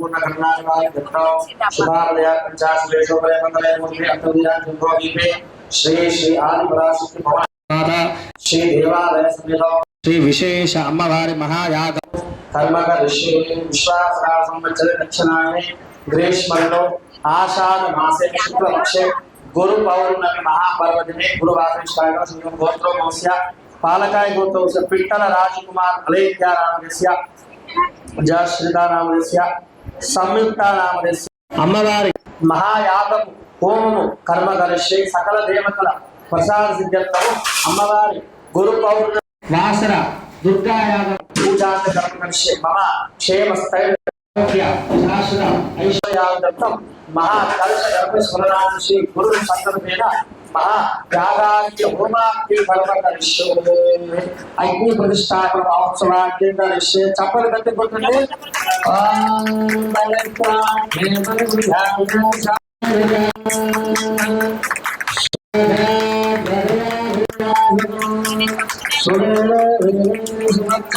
पूर्ण करना शिवाय भक्तों सुधारया पंचास लेशो पर मंगलय मूर्ति अंतरिया चंद्रोगी पे श्री श्री आदि पराशक्ति भगवान श्री देवालय समेलो श्री विशेष अम्मावारी महायाग कर्म का ऋषि विश्वास का संवत्सर दक्षिणायने ग्रीष्मलो आषाढ़ मासे शुक्ल पक्षे गुरु पौर्णमी महापर्व दिने गुरुवासरिष्ठाय सूर्य गोत्रो मौस्या पालकाय गोत्रो से पिट्टल राजकुमार अलेख्या रामस्य जय श्रीदारामस्य సంయుక్త నామదేశ అమ్మవారి మహాయాగము హోమము కర్మ కలిసి సకల దేవతల ప్రసాద సిద్ధత్వము అమ్మవారి గురు పౌర్ణ వాసర దుర్గాయాగం పూజా కర్మ కలిసి మమ క్షేమస్థై శాశ్వత ఐశ్వర్యార్థం మహా కలుష గర్భ స్మరణాంశి గురు సంగతి మీద ಮಹಾಯಾಗಾಗ್ಯ ಹೋಮಾಗ್ಯ ಧರ್ಮಕರಿಷ್ಯವು ಅಗ್ನಿ ಪ್ರತಿಷ್ಠಾಪನ ಮಹೋತ್ಸವಾಗ್ಯ ಕರಿಷ್ಯ ಚಪ್ಪಲಿ ಕಟ್ಟಿ ಕೊಟ್ಟಂడి ಸುಳ್ಳು ಸುಮಕ್ಕ